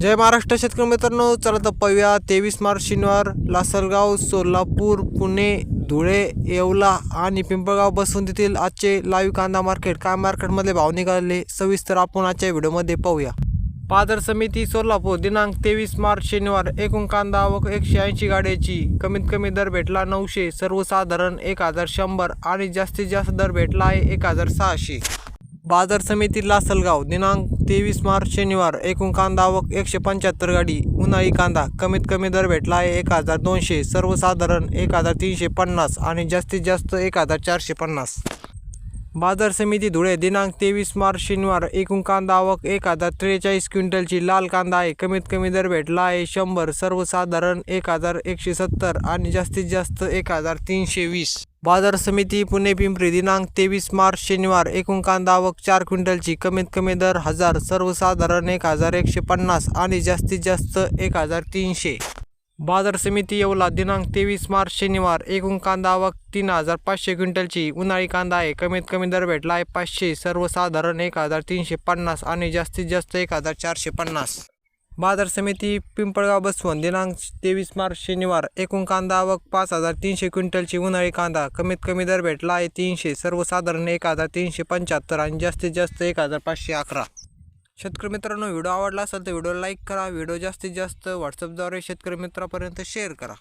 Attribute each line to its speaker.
Speaker 1: जय महाराष्ट्र शेतकरी मित्रांनो. चला तर पाहूया. तेवीस मार्च शनिवार लासलगाव सोलापूर पुणे धुळे येवला आणि पिंपळगाव बसून येथील आजचे लाईव्ह कांदा मार्केट काय मार्केटमध्ये भाव निघाले सविस्तर आपण आजच्या व्हिडिओमध्ये पाहूया. पादर समिती सोलापूर दिनांक तेवीस मार्च शनिवार. एकूण कांदा व एकशे ऐंशी गाड्याची. कमीत कमी दर भेटला नऊशे. सर्वसाधारण एक हजार शंभर आणि जास्तीत जास्त दर भेटला आहे एक हजार सहाशे. बाजार समिती लासलगाव दिनांक तेवीस मार्च शनिवार एकूण कांदा आवक एकशे पंच्याहत्तर गाडी उन्हाळी कांदा कमीत कमी दर भेटला आहे एक हजार दोनशे सर्वसाधारण एक हजार तीनशे पन्नास आणि जास्तीत जास्त एक हजार चारशे पन्नास. बाजार समिती धुळे दिनांक तेवीस मार्च शनिवार. एकूण कांदा आवक एक हजार त्रेचाळीस क्विंटलची. लाल कांदा आहे. कमीत कमी दर भेटला आहे शंभर. सर्वसाधारण एक हजार एकशे सत्तर आणि जास्तीत जास्त एक हजार तीनशे वीस. बाजार समिती पुणे पिंपरी दिनांक तेवीस मार्च शनिवार. एकूण कांदा आवक चार क्विंटलची. कमीत कमी दर हजार. सर्वसाधारण एक हजार एकशे पन्नास आणि जास्तीत जास्त एक हजार तीनशे. बाजार समिती येवला दिनांक तेवीस मार्च शनिवार. एकूण कांदा आवक तीन हजार पाचशे क्विंटलची. उन्हाळी कांदा आहे. कमीत कमी दर भेटला आहे पाचशे. सर्वसाधारण एक हजार तीनशे पन्नास आणि जास्तीत जास्त एक हजार चारशे पन्नास. बाजार समिती पिंपळगाव बसवंत दिनांक तेवीस मार्च शनिवार. एकूण कांदा आवक पाच हजार तीनशे क्विंटलची. उन्हाळी कांदा कमीत कमी दर भेटला आहे तीनशे. सर्वसाधारण एक हजार तीनशे पंच्याहत्तर आणि जास्तीत जास्त एक हजार पाचशे अकरा. शेतकरी मित्रांनो व्हिडिओ आवडला असेल तर व्हिडिओ लाईक करा. व्हिडिओ जास्तीत जास्त व्हॉट्सअपद्वारे शेतकरी मित्रापर्यंत शेअर करा.